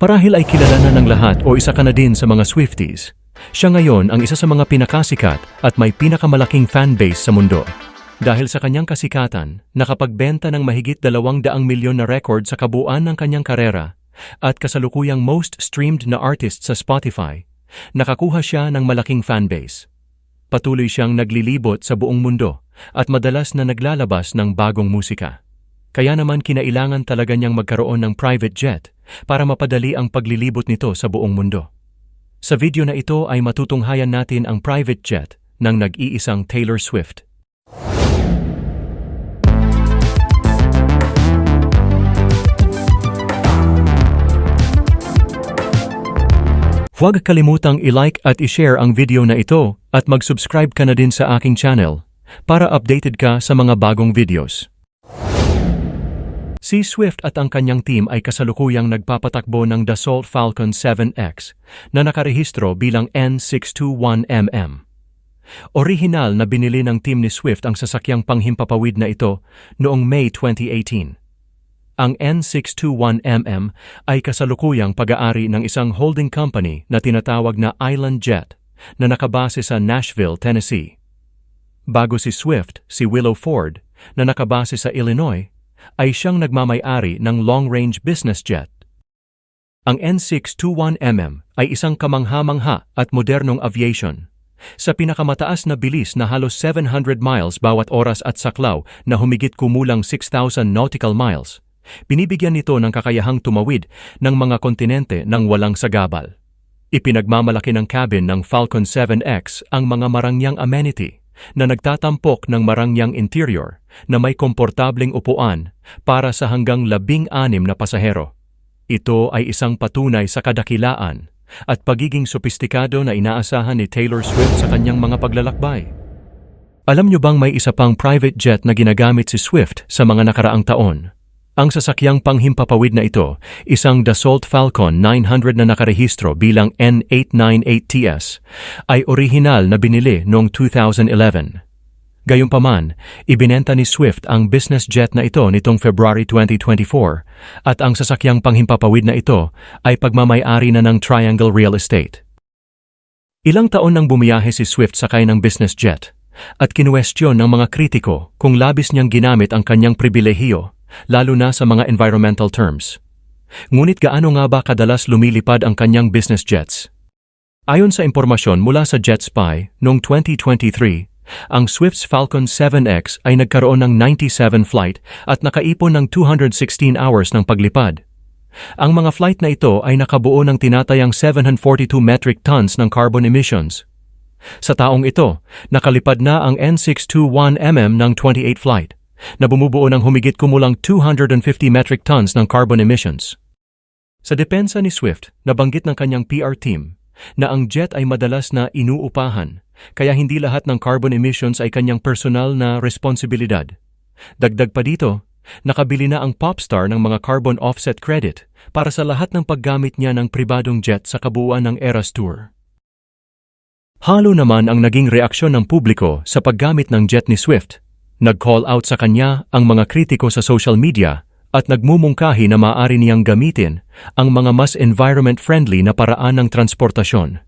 Marahil ay kilala na ng lahat o isa ka na din sa mga Swifties. Siya ngayon ang isa sa mga pinakasikat at may pinakamalaking fanbase sa mundo. Dahil sa kanyang kasikatan, nakapagbenta ng mahigit dalawang daang milyon na record sa kabuuan ng kanyang karera at kasalukuyang most streamed na artist sa Spotify, nakakuha siya ng malaking fanbase. Patuloy siyang naglilibot sa buong mundo at madalas na naglalabas ng bagong musika. Kaya naman kinailangan talaga niyang magkaroon ng private jet para mapadali ang paglilibot nito sa buong mundo. Sa video na ito ay matutunghayan natin ang private jet ng nag-iisang Taylor Swift. Huwag kalimutang i-like at i-share ang video na ito at mag-subscribe ka na din sa aking channel para updated ka sa mga bagong videos. Si Swift at ang kanyang team ay kasalukuyang nagpapatakbo ng Dassault Falcon 7X na nakarehistro bilang N621mm. Orihinal na binili ng team ni Swift ang sasakyang panghimpapawid na ito noong May 2018. Ang N621mm ay kasalukuyang pag-aari ng isang holding company na tinatawag na Island Jet na nakabase sa Nashville, Tennessee. Bago si Swift, si Willow Ford na nakabase sa Illinois ay siyang nagmamay-ari ng long-range business jet. Ang N621mm ay isang kamangha-mangha at modernong aviation. Sa pinakamataas na bilis na halos 700 miles bawat oras at saklaw na humigit kumulang 6,000 nautical miles, binibigyan nito ng kakayahang tumawid ng mga kontinente ng walang sagabal. Ipinagmamalaki ng cabin ng Falcon 7X ang mga marangyang amenity na nagtatampok ng marangyang interior na may komportabling upuan para sa hanggang labing-anim na pasahero. Ito ay isang patunay sa kadakilaan at pagiging sopistikado na inaasahan ni Taylor Swift sa kanyang mga paglalakbay. Alam niyo bang may isa pang private jet na ginagamit si Swift sa mga nakaraang taon? Ang sasakyang panghimpapawid na ito, isang Dassault Falcon 900 na nakarehistro bilang N898TS, ay orihinal na binili noong 2011. Gayunpaman, ibinenta ni Swift ang business jet na ito nitong February 2024 at ang sasakyang panghimpapawid na ito ay pagmamayari na ng Triangle Real Estate. Ilang taon nang bumiyahe si Swift sakay ng business jet at kinuwestiyon ng mga kritiko kung labis niyang ginamit ang kanyang pribilehiyo lalo na sa mga environmental terms. Ngunit gaano nga ba kadalas lumilipad ang kanyang business jets? Ayon sa impormasyon mula sa JetSpy, noong 2023, ang Swift's Falcon 7X ay nagkaroon ng 97 flight at nakaipon ng 216 hours ng paglipad. Ang mga flight na ito ay nakabuo ng tinatayang 742 metric tons ng carbon emissions. Sa taong ito, nakalipad na ang N621mm ng 28 flight na bumubuo ng humigit kumulang 250 metric tons ng carbon emissions. Sa depensa ni Swift, nabanggit ng kanyang PR team na ang jet ay madalas na inuupahan, kaya hindi lahat ng carbon emissions ay kanyang personal na responsibilidad. Dagdag pa dito, nakabili na ang popstar ng mga carbon offset credit para sa lahat ng paggamit niya ng pribadong jet sa kabuuan ng Eras Tour. Halo naman ang naging reaksyon ng publiko sa paggamit ng jet ni Swift Nag-call out sa kanya ang mga kritiko sa social media at nagmumungkahi na maaari niyang gamitin ang mga mas environment-friendly na paraan ng transportasyon.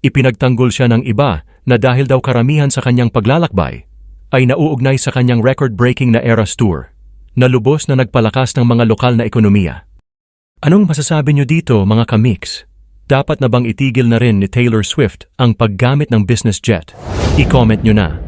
Ipinagtanggol siya ng iba na dahil daw karamihan sa kanyang paglalakbay ay nauugnay sa kanyang record-breaking na Eras Tour na lubos na nagpalakas ng mga lokal na ekonomiya. Anong masasabi niyo dito mga kamix? Dapat na bang itigil na rin ni Taylor Swift ang paggamit ng business jet? I-comment niyo na.